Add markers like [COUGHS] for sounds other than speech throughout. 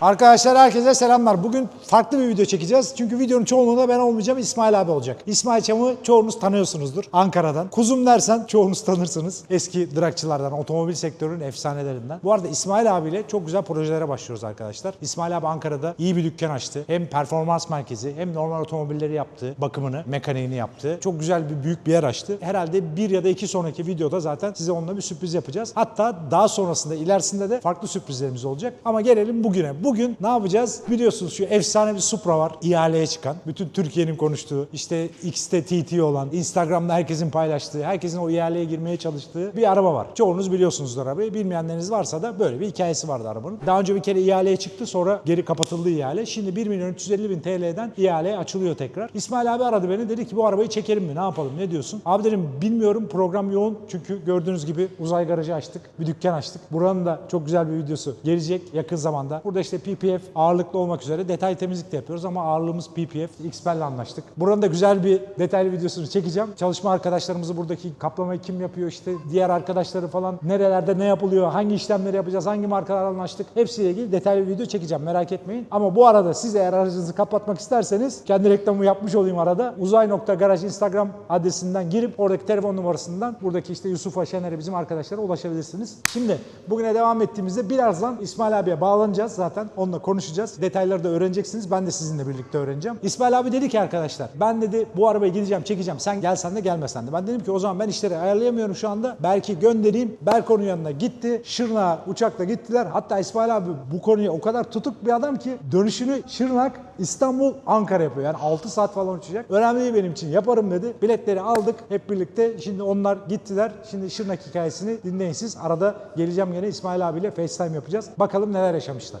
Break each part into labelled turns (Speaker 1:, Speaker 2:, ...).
Speaker 1: Arkadaşlar herkese selamlar. Bugün farklı bir video çekeceğiz. Çünkü videonun çoğunluğunda ben olmayacağım. İsmail abi olacak. İsmail Çam'ı çoğunuz tanıyorsunuzdur. Ankara'dan. Kuzum dersen çoğunuz tanırsınız. Eski drakçılardan, otomobil sektörünün efsanelerinden. Bu arada İsmail abiyle çok güzel projelere başlıyoruz arkadaşlar. İsmail abi Ankara'da iyi bir dükkan açtı. Hem performans merkezi hem normal otomobilleri yaptı. Bakımını, mekaniğini yaptı. Çok güzel bir büyük bir yer açtı. Herhalde bir ya da iki sonraki videoda zaten size onunla bir sürpriz yapacağız. Hatta daha sonrasında ilerisinde de farklı sürprizlerimiz olacak. Ama gelelim bugüne. Bugün ne yapacağız? Biliyorsunuz şu efsane bir Supra var. ihaleye çıkan. Bütün Türkiye'nin konuştuğu. işte X'te TT olan. Instagram'da herkesin paylaştığı. Herkesin o ihaleye girmeye çalıştığı bir araba var. Çoğunuz biliyorsunuzdur arabayı. Bilmeyenleriniz varsa da böyle bir hikayesi vardı arabanın. Daha önce bir kere ihaleye çıktı. Sonra geri kapatıldı ihale. Şimdi 1 milyon 350 bin TL'den ihale açılıyor tekrar. İsmail abi aradı beni. Dedi ki bu arabayı çekelim mi? Ne yapalım? Ne diyorsun? Abi dedim bilmiyorum. Program yoğun. Çünkü gördüğünüz gibi uzay garajı açtık. Bir dükkan açtık. Buranın da çok güzel bir videosu gelecek yakın zamanda. Burada işte PPF ağırlıklı olmak üzere detay temizlik de yapıyoruz ama ağırlığımız PPF. XPEL'le anlaştık. Buranın da güzel bir detaylı videosunu çekeceğim. Çalışma arkadaşlarımızı buradaki kaplamayı kim yapıyor işte diğer arkadaşları falan nerelerde ne yapılıyor, hangi işlemleri yapacağız, hangi markalarla anlaştık hepsiyle ilgili detaylı bir video çekeceğim merak etmeyin. Ama bu arada siz eğer aracınızı kapatmak isterseniz kendi reklamımı yapmış olayım arada. Uzay.garaj Instagram adresinden girip oradaki telefon numarasından buradaki işte Yusuf Aşener'e bizim arkadaşlara ulaşabilirsiniz. Şimdi bugüne devam ettiğimizde birazdan İsmail abiye bağlanacağız zaten. Onunla konuşacağız. Detayları da öğreneceksiniz. Ben de sizinle birlikte öğreneceğim. İsmail abi dedi ki arkadaşlar ben dedi bu arabayı gideceğim çekeceğim. Sen gelsen de gelmesen de. Ben dedim ki o zaman ben işleri ayarlayamıyorum şu anda. Belki göndereyim. Berk onun yanına gitti. Şırnak'a uçakla gittiler. Hatta İsmail abi bu konuya o kadar tutuk bir adam ki dönüşünü Şırnak, İstanbul, Ankara yapıyor. Yani 6 saat falan uçacak. Önemli değil benim için. Yaparım dedi. Biletleri aldık hep birlikte. Şimdi onlar gittiler. Şimdi Şırnak hikayesini dinleyin siz. Arada geleceğim gene İsmail abiyle FaceTime yapacağız. Bakalım neler yaşamışlar.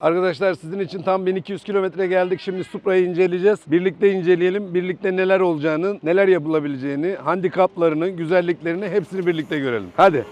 Speaker 2: Arkadaşlar sizin için tam 1200 kilometre geldik. Şimdi Supra'yı inceleyeceğiz. Birlikte inceleyelim. Birlikte neler olacağını, neler yapılabileceğini, handikaplarını, güzelliklerini hepsini birlikte görelim. Hadi.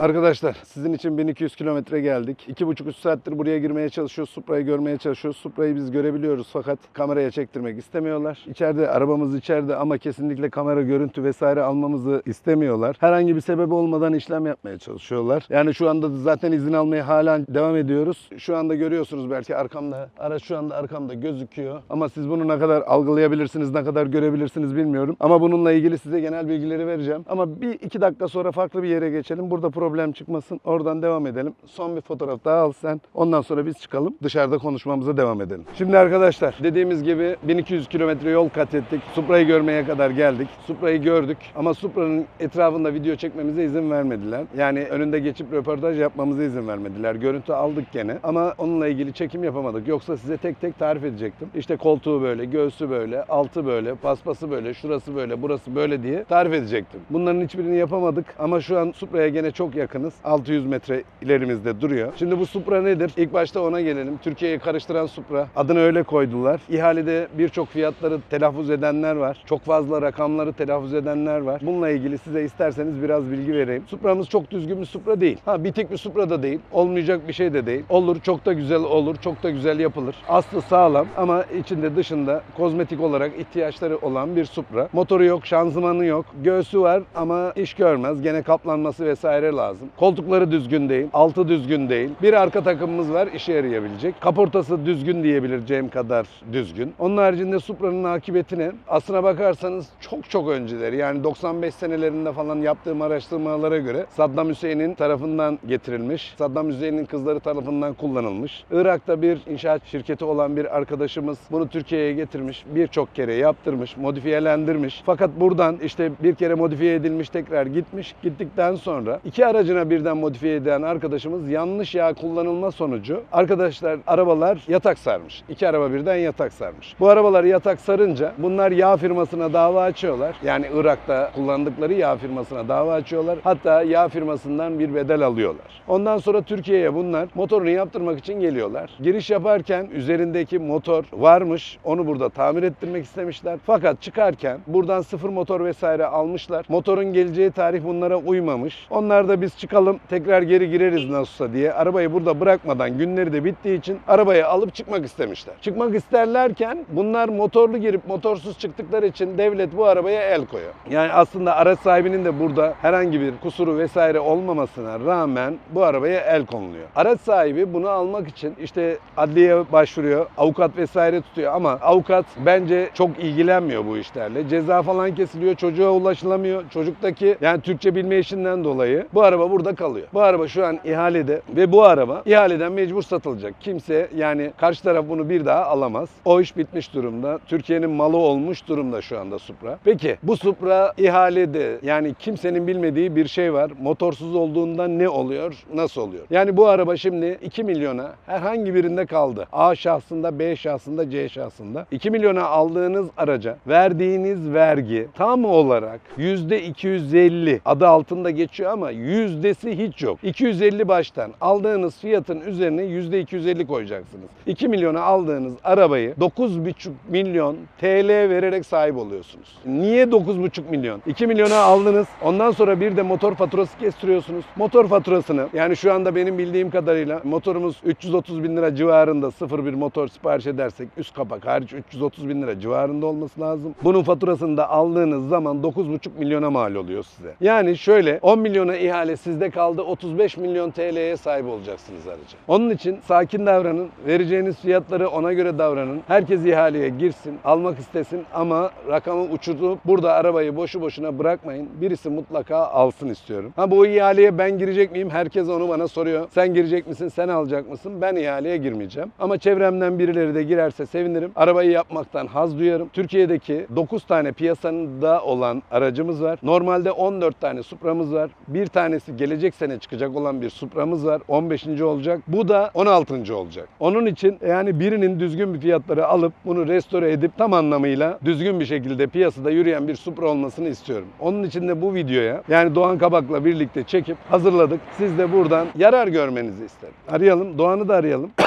Speaker 2: Arkadaşlar sizin için 1200 kilometre geldik. 2,5-3 saattir buraya girmeye çalışıyoruz. Supra'yı görmeye çalışıyoruz. Supra'yı biz görebiliyoruz fakat kameraya çektirmek istemiyorlar. İçeride arabamız içeride ama kesinlikle kamera görüntü vesaire almamızı istemiyorlar. Herhangi bir sebebi olmadan işlem yapmaya çalışıyorlar. Yani şu anda da zaten izin almaya hala devam ediyoruz. Şu anda görüyorsunuz belki arkamda. Araç şu anda arkamda gözüküyor. Ama siz bunu ne kadar algılayabilirsiniz, ne kadar görebilirsiniz bilmiyorum. Ama bununla ilgili size genel bilgileri vereceğim. Ama bir iki dakika sonra farklı bir yere geçelim. Burada problem çıkmasın. Oradan devam edelim. Son bir fotoğraf daha al sen. Ondan sonra biz çıkalım. Dışarıda konuşmamıza devam edelim. Şimdi arkadaşlar dediğimiz gibi 1200 kilometre yol kat ettik. Supra'yı görmeye kadar geldik. Supra'yı gördük. Ama Supra'nın etrafında video çekmemize izin vermediler. Yani önünde geçip röportaj yapmamıza izin vermediler. Görüntü aldık gene. Ama onunla ilgili çekim yapamadık. Yoksa size tek tek tarif edecektim. İşte koltuğu böyle, göğsü böyle, altı böyle, paspası böyle, şurası böyle, burası böyle diye tarif edecektim. Bunların hiçbirini yapamadık. Ama şu an Supra'ya gene çok yakınız. 600 metre ilerimizde duruyor. Şimdi bu Supra nedir? İlk başta ona gelelim. Türkiye'yi karıştıran Supra. Adını öyle koydular. İhalede birçok fiyatları telaffuz edenler var. Çok fazla rakamları telaffuz edenler var. Bununla ilgili size isterseniz biraz bilgi vereyim. Supra'mız çok düzgün bir Supra değil. Ha bitik bir Supra da değil. Olmayacak bir şey de değil. Olur çok da güzel olur. Çok da güzel yapılır. Aslı sağlam ama içinde dışında kozmetik olarak ihtiyaçları olan bir Supra. Motoru yok, şanzımanı yok. Göğsü var ama iş görmez. Gene kaplanması vesaire lazım. Koltukları düzgün değil. Altı düzgün değil. Bir arka takımımız var işe yarayabilecek. Kaportası düzgün diyebileceğim kadar düzgün. Onun haricinde Supra'nın akıbeti ne? Aslına bakarsanız çok çok önceleri yani 95 senelerinde falan yaptığım araştırmalara göre Saddam Hüseyin'in tarafından getirilmiş. Saddam Hüseyin'in kızları tarafından kullanılmış. Irak'ta bir inşaat şirketi olan bir arkadaşımız bunu Türkiye'ye getirmiş. Birçok kere yaptırmış, modifiyelendirmiş. Fakat buradan işte bir kere modifiye edilmiş tekrar gitmiş. Gittikten sonra iki araç aracına birden modifiye eden arkadaşımız yanlış yağ kullanılma sonucu arkadaşlar arabalar yatak sarmış. İki araba birden yatak sarmış. Bu arabalar yatak sarınca bunlar yağ firmasına dava açıyorlar. Yani Irak'ta kullandıkları yağ firmasına dava açıyorlar. Hatta yağ firmasından bir bedel alıyorlar. Ondan sonra Türkiye'ye bunlar motorunu yaptırmak için geliyorlar. Giriş yaparken üzerindeki motor varmış. Onu burada tamir ettirmek istemişler. Fakat çıkarken buradan sıfır motor vesaire almışlar. Motorun geleceği tarih bunlara uymamış. Onlar da biz çıkalım tekrar geri gireriz nasılsa diye arabayı burada bırakmadan günleri de bittiği için arabayı alıp çıkmak istemişler. Çıkmak isterlerken bunlar motorlu girip motorsuz çıktıkları için devlet bu arabaya el koyuyor. Yani aslında araç sahibinin de burada herhangi bir kusuru vesaire olmamasına rağmen bu arabaya el konuluyor. Araç sahibi bunu almak için işte adliyeye başvuruyor, avukat vesaire tutuyor ama avukat bence çok ilgilenmiyor bu işlerle. Ceza falan kesiliyor, çocuğa ulaşılamıyor. Çocuktaki yani Türkçe bilme işinden dolayı bu araba burada kalıyor. Bu araba şu an ihalede ve bu araba ihaleden mecbur satılacak. Kimse yani karşı taraf bunu bir daha alamaz. O iş bitmiş durumda. Türkiye'nin malı olmuş durumda şu anda Supra. Peki bu Supra ihalede yani kimsenin bilmediği bir şey var. Motorsuz olduğunda ne oluyor? Nasıl oluyor? Yani bu araba şimdi 2 milyona herhangi birinde kaldı. A şahsında, B şahsında, C şahsında. 2 milyona aldığınız araca verdiğiniz vergi tam olarak %250 adı altında geçiyor ama yüzdesi hiç yok. 250 baştan aldığınız fiyatın üzerine %250 koyacaksınız. 2 milyona aldığınız arabayı 9,5 milyon TL vererek sahip oluyorsunuz. Niye 9,5 milyon? 2 milyona aldınız. Ondan sonra bir de motor faturası kestiriyorsunuz. Motor faturasını yani şu anda benim bildiğim kadarıyla motorumuz 330 bin lira civarında sıfır bir motor sipariş edersek üst kapak hariç 330 bin lira civarında olması lazım. Bunun faturasını da aldığınız zaman 9,5 milyona mal oluyor size. Yani şöyle 10 milyona ihale sizde kaldı 35 milyon TL'ye sahip olacaksınız aracı. Onun için sakin davranın. Vereceğiniz fiyatları ona göre davranın. Herkes ihaleye girsin, almak istesin ama rakamı uçurup burada arabayı boşu boşuna bırakmayın. Birisi mutlaka alsın istiyorum. Ha bu ihaleye ben girecek miyim? Herkes onu bana soruyor. Sen girecek misin? Sen alacak mısın? Ben ihaleye girmeyeceğim. Ama çevremden birileri de girerse sevinirim. Arabayı yapmaktan haz duyarım. Türkiye'deki 9 tane piyasanında olan aracımız var. Normalde 14 tane Supra'mız var. Bir tanesi gelecek sene çıkacak olan bir Supra'mız var. 15. olacak. Bu da 16. olacak. Onun için yani birinin düzgün bir fiyatları alıp bunu restore edip tam anlamıyla düzgün bir şekilde piyasada yürüyen bir Supra olmasını istiyorum. Onun için de bu videoya yani Doğan Kabak'la birlikte çekip hazırladık. Siz de buradan yarar görmenizi isterim. Arayalım. Doğan'ı da arayalım. [COUGHS]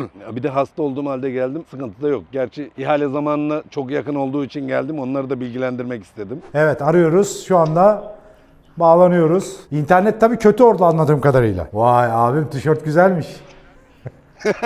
Speaker 2: Ya bir de hasta olduğum halde geldim. Sıkıntı da yok. Gerçi ihale zamanına çok yakın olduğu için geldim. Onları da bilgilendirmek istedim.
Speaker 1: Evet arıyoruz. Şu anda bağlanıyoruz. İnternet tabii kötü orada anladığım kadarıyla. Vay abim tişört güzelmiş. [LAUGHS]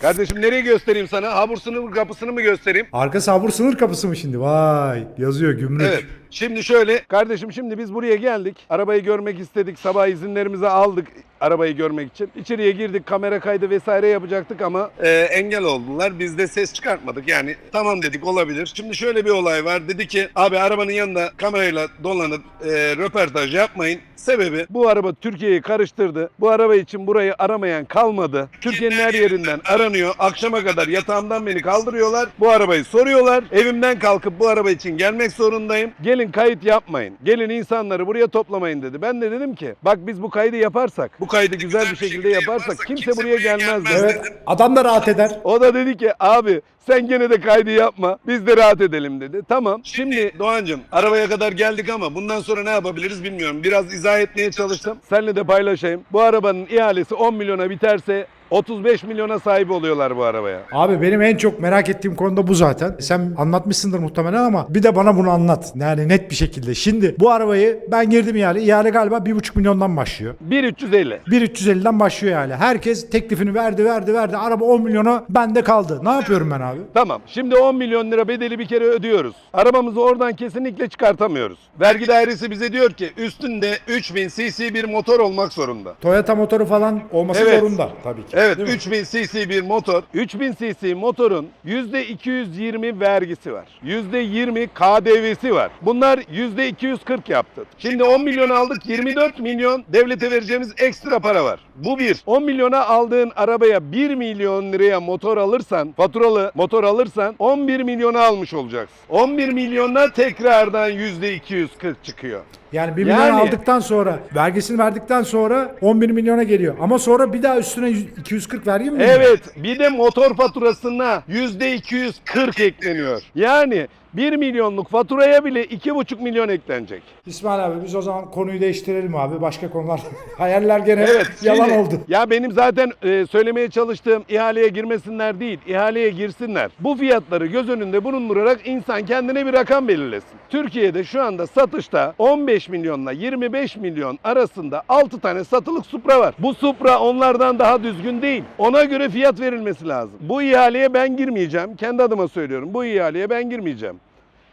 Speaker 2: Kardeşim nereye göstereyim sana? Habur sınır kapısını mı göstereyim?
Speaker 1: Arka sabur sınır kapısı mı şimdi? Vay yazıyor gümrük.
Speaker 2: Evet. Şimdi şöyle kardeşim şimdi biz buraya geldik. Arabayı görmek istedik. Sabah izinlerimizi aldık arabayı görmek için. İçeriye girdik kamera kaydı vesaire yapacaktık ama e, engel oldular. Biz de ses çıkartmadık. Yani tamam dedik olabilir. Şimdi şöyle bir olay var. Dedi ki abi arabanın yanında kamerayla dolanıp e, röportaj yapmayın. Sebebi bu araba Türkiye'yi karıştırdı. Bu araba için burayı aramayan kalmadı. Türkiye'nin her yerinden aranıyor. Akşama kadar yatağımdan beni kaldırıyorlar. Bu arabayı soruyorlar. Evimden kalkıp bu araba için gelmek zorundayım. Gelin kayıt yapmayın. Gelin insanları buraya toplamayın dedi. Ben de dedim ki bak biz bu kaydı yaparsak, bu kaydı güzel bir şekilde yaparsak kimse buraya gelmez dedim.
Speaker 1: Evet adam da rahat eder.
Speaker 2: O da dedi ki abi sen gene de kaydı yapma. Biz de rahat edelim dedi. Tamam. Şimdi Doğancığım arabaya kadar geldik ama bundan sonra ne yapabiliriz bilmiyorum. Biraz izah etmeye çalıştım. Seninle de paylaşayım. Bu arabanın ihalesi 10 milyona biterse 35 milyona sahip oluyorlar bu arabaya.
Speaker 1: Abi benim en çok merak ettiğim konu da bu zaten. Sen anlatmışsındır muhtemelen ama bir de bana bunu anlat. Yani net bir şekilde. Şimdi bu arabayı ben girdim ihale. İhale galiba 1,5 milyondan başlıyor.
Speaker 2: 1350.
Speaker 1: 1.350'den başlıyor yani. Herkes teklifini verdi verdi verdi. Araba 10 milyona bende kaldı. Ne yapıyorum ben abi?
Speaker 2: Tamam. Şimdi 10 milyon lira bedeli bir kere ödüyoruz. Arabamızı oradan kesinlikle çıkartamıyoruz. Vergi dairesi bize diyor ki üstünde 3000 cc bir motor olmak zorunda.
Speaker 1: Toyota motoru falan olması
Speaker 2: Evet.
Speaker 1: zorunda tabii ki.
Speaker 2: Evet
Speaker 1: Değil mi?
Speaker 2: 3000 cc bir motor. 3000 cc motorun %220 vergisi var. %20 KDV'si var. Bunlar %240 yaptı. Şimdi 10 milyon aldık 24 milyon devlete vereceğimiz ekstra para var. Bu bir. 10 milyona aldığın arabaya 1 milyon liraya motor alırsan, faturalı motor alırsan 11 milyona almış olacaksın. 11 milyona tekrardan %240 çıkıyor.
Speaker 1: Yani 1 milyon
Speaker 2: Yani-
Speaker 1: aldıktan sonra, vergisini verdikten sonra 11 milyona geliyor. Ama sonra bir daha üstüne 100 240 vergi mi?
Speaker 2: Evet bir de motor faturasına %240 ekleniyor. Yani 1 milyonluk faturaya bile 2,5 milyon eklenecek.
Speaker 1: İsmail abi biz o zaman konuyu değiştirelim abi. Başka konular. [LAUGHS] Hayaller gene
Speaker 2: Evet. [LAUGHS]
Speaker 1: yalan
Speaker 2: şimdi-
Speaker 1: oldu.
Speaker 2: Ya benim zaten e, söylemeye çalıştığım ihaleye girmesinler değil, ihaleye girsinler. Bu fiyatları göz önünde bulundurarak insan kendine bir rakam belirlesin. Türkiye'de şu anda satışta 15 milyonla 25 milyon arasında 6 tane satılık Supra var. Bu Supra onlardan daha düzgün değil. Ona göre fiyat verilmesi lazım. Bu ihaleye ben girmeyeceğim. Kendi adıma söylüyorum. Bu ihaleye ben girmeyeceğim.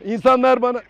Speaker 2: İnsanlar bana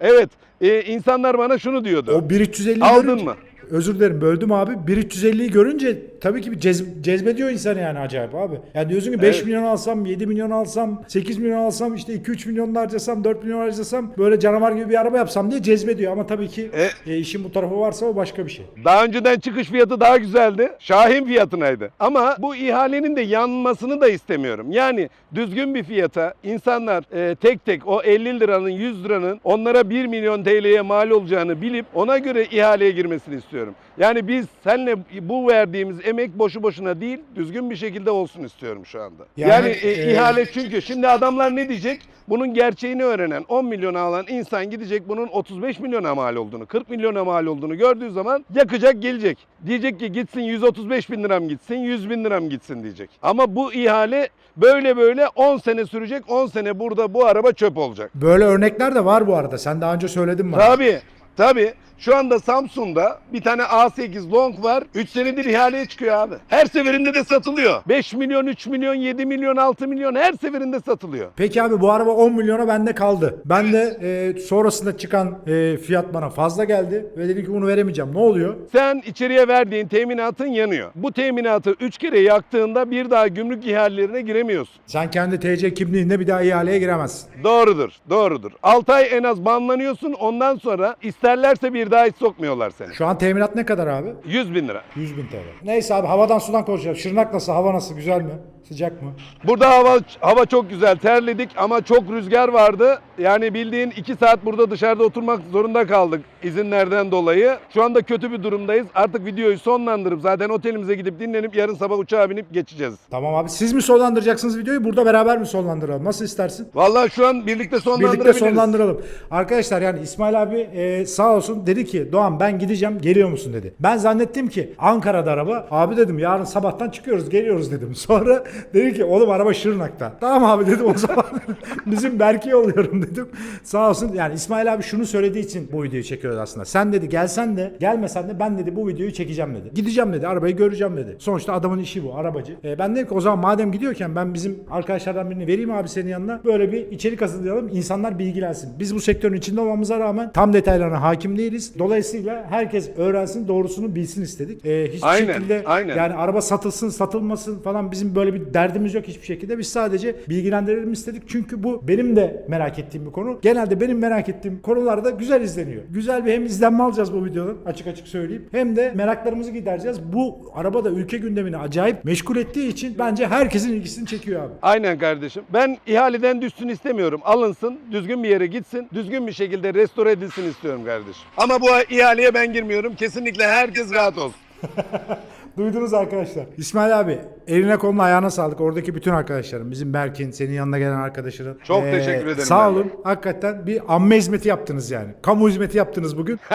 Speaker 2: Evet, e, insanlar bana şunu diyordu.
Speaker 1: O 1350
Speaker 2: Aldın mı?
Speaker 1: Özür dilerim böldüm abi. 1350'yi görünce tabii ki bir cez, cezbediyor insanı yani acayip abi. Yani diyorsun ki 5
Speaker 2: Evet.
Speaker 1: milyon alsam, 7 milyon alsam, 8 milyon alsam, işte 2-3 milyon harcasam, 4 milyon harcasam böyle canavar gibi bir araba yapsam diye cezbediyor. Ama tabii ki
Speaker 2: E-
Speaker 1: e, işin bu tarafı varsa o başka bir şey.
Speaker 2: Daha önceden çıkış fiyatı daha güzeldi. Şahin fiyatınaydı. Ama bu ihalenin de yanmasını da istemiyorum. Yani düzgün bir fiyata insanlar e, tek tek o 50 liranın 100 liranın onlara 1 milyon TL'ye mal olacağını bilip ona göre ihaleye girmesini istiyorum. Yani biz seninle bu verdiğimiz emek boşu boşuna değil düzgün bir şekilde olsun istiyorum şu anda.
Speaker 1: Yani,
Speaker 2: Yani, e,
Speaker 1: e,
Speaker 2: ihale çünkü şimdi adamlar ne diyecek? Bunun gerçeğini öğrenen 10 milyona alan insan gidecek bunun 35 milyona mal olduğunu, 40 milyona mal olduğunu gördüğü zaman yakacak gelecek. Diyecek ki gitsin 135 bin liram gitsin, 100 bin liram gitsin diyecek. Ama bu ihale böyle böyle 10 sene sürecek, 10 sene burada bu araba çöp olacak.
Speaker 1: Böyle örnekler de var bu arada. Sen daha önce söyledin bana.
Speaker 2: Tabii, tabii. Şu anda Samsun'da bir tane A8 Long var. 3 senedir ihaleye çıkıyor abi. Her seferinde de satılıyor. 5 milyon, 3 milyon, 7 milyon, 6 milyon her seferinde satılıyor.
Speaker 1: Peki abi bu araba 10 milyona bende kaldı. Ben de e, sonrasında çıkan e, fiyat bana fazla geldi ve dedim ki bunu veremeyeceğim. Ne oluyor?
Speaker 2: Sen içeriye verdiğin teminatın yanıyor. Bu teminatı 3 kere yaktığında bir daha gümrük ihalelerine giremiyorsun.
Speaker 1: Sen kendi TC kimliğinde bir daha ihaleye giremezsin.
Speaker 2: Doğrudur, doğrudur. 6 ay en az banlanıyorsun ondan sonra isterlerse bir daha hiç sokmuyorlar seni.
Speaker 1: Şu an teminat ne kadar abi?
Speaker 2: 100 bin lira.
Speaker 1: 100 bin TL. Neyse abi havadan sudan konuşacağız. Şırnak nasıl? Hava nasıl? Güzel mi? Sıcak mı?
Speaker 2: Burada hava hava çok güzel terledik ama çok rüzgar vardı. Yani bildiğin 2 saat burada dışarıda oturmak zorunda kaldık izinlerden dolayı. Şu anda kötü bir durumdayız. Artık videoyu sonlandırıp zaten otelimize gidip dinlenip yarın sabah uçağa binip geçeceğiz.
Speaker 1: Tamam abi. Siz mi sonlandıracaksınız videoyu? Burada beraber mi sonlandıralım? Nasıl istersin?
Speaker 2: Vallahi şu an birlikte sonlandırabiliriz.
Speaker 1: Birlikte sonlandıralım. Arkadaşlar yani İsmail abi e, sağ olsun dedi ki Doğan ben gideceğim geliyor musun dedi. Ben zannettim ki Ankara'da araba. Abi dedim yarın sabahtan çıkıyoruz geliyoruz dedim. [LAUGHS] Sonra dedi ki oğlum araba Şırnak'ta. Tamam abi dedim o zaman [LAUGHS] bizim Berke'ye oluyorum dedim. Sağ olsun yani İsmail abi şunu söylediği için bu videoyu çekiyoruz aslında. Sen dedi gelsen de gelmesen de ben dedi bu videoyu çekeceğim dedi. Gideceğim dedi arabayı göreceğim dedi. Sonuçta adamın işi bu arabacı. E, ben dedim ki o zaman madem gidiyorken ben bizim arkadaşlardan birini vereyim abi senin yanına. Böyle bir içerik hazırlayalım insanlar bilgilensin. Biz bu sektörün içinde olmamıza rağmen tam detaylarına hakim değiliz. Dolayısıyla herkes öğrensin doğrusunu bilsin istedik. E, hiçbir
Speaker 2: Aynen,
Speaker 1: şekilde
Speaker 2: aynen.
Speaker 1: yani araba satılsın satılmasın falan bizim böyle bir derdimiz yok hiçbir şekilde. Biz sadece bilgilendirelim istedik. Çünkü bu benim de merak ettiğim bir konu. Genelde benim merak ettiğim konularda güzel izleniyor. Güzel bir hem izlenme alacağız bu videodan açık açık söyleyeyim. Hem de meraklarımızı gidereceğiz. Bu araba da ülke gündemini acayip meşgul ettiği için bence herkesin ilgisini çekiyor abi.
Speaker 2: Aynen kardeşim. Ben ihaleden düşsün istemiyorum. Alınsın, düzgün bir yere gitsin, düzgün bir şekilde restore edilsin istiyorum kardeşim. Ama bu ihaleye ben girmiyorum. Kesinlikle herkes rahat olsun. [LAUGHS]
Speaker 1: Duydunuz arkadaşlar. İsmail abi eline koluna ayağına sağlık. Oradaki bütün arkadaşlarım. Bizim Berk'in, senin yanına gelen arkadaşların.
Speaker 2: Çok teşekkür ederim
Speaker 1: Sağ
Speaker 2: ben
Speaker 1: olun. Hakikaten bir amme hizmeti yaptınız yani. Kamu hizmeti yaptınız bugün. [LAUGHS]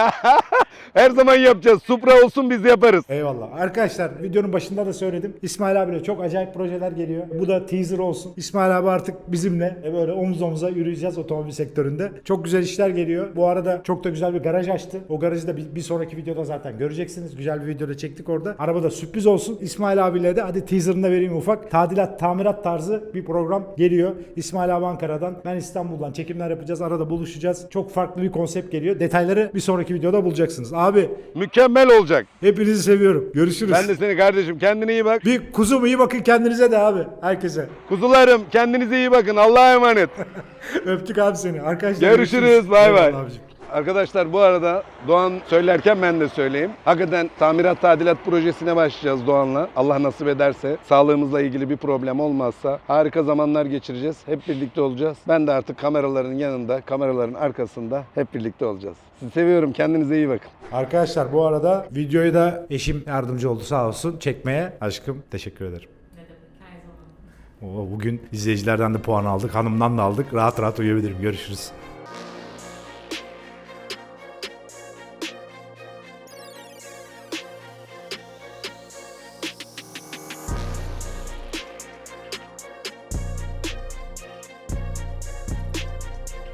Speaker 2: Her zaman yapacağız. Supra olsun biz yaparız.
Speaker 1: Eyvallah. Arkadaşlar videonun başında da söyledim. İsmail abiyle çok acayip projeler geliyor. Bu da teaser olsun. İsmail abi artık bizimle e, böyle omuz omuza yürüyeceğiz otomobil sektöründe. Çok güzel işler geliyor. Bu arada çok da güzel bir garaj açtı. O garajı da bir, bir sonraki videoda zaten göreceksiniz. Güzel bir videoda çektik orada. Arabada sürpriz olsun. İsmail abiyle de hadi teaserını da vereyim ufak. Tadilat, tamirat tarzı bir program geliyor. İsmail abi Ankara'dan. Ben İstanbul'dan çekimler yapacağız. Arada buluşacağız. Çok farklı bir konsept geliyor. Detayları bir sonraki videoda bulacaksınız. Abi
Speaker 2: Mükemmel olacak.
Speaker 1: hepinizi seviyorum. Görüşürüz.
Speaker 2: Ben de seni kardeşim. Kendine iyi bak.
Speaker 1: Bir kuzum iyi bakın kendinize de abi. Herkese.
Speaker 2: Kuzularım kendinize iyi bakın. Allah'a emanet. [LAUGHS]
Speaker 1: Öptük abi seni. Arkadaşlar
Speaker 2: Görüşürüz. Bay bay. Arkadaşlar bu arada Doğan söylerken ben de söyleyeyim. Hakikaten tamirat tadilat projesine başlayacağız Doğan'la. Allah nasip ederse sağlığımızla ilgili bir problem olmazsa harika zamanlar geçireceğiz. Hep birlikte olacağız. Ben de artık kameraların yanında, kameraların arkasında hep birlikte olacağız. Sizi seviyorum. Kendinize iyi bakın.
Speaker 1: Arkadaşlar bu arada videoyu da eşim yardımcı oldu sağ olsun çekmeye. Aşkım teşekkür ederim. Oo, bugün izleyicilerden de puan aldık, hanımdan da aldık. Rahat rahat uyuyabilirim. Görüşürüz.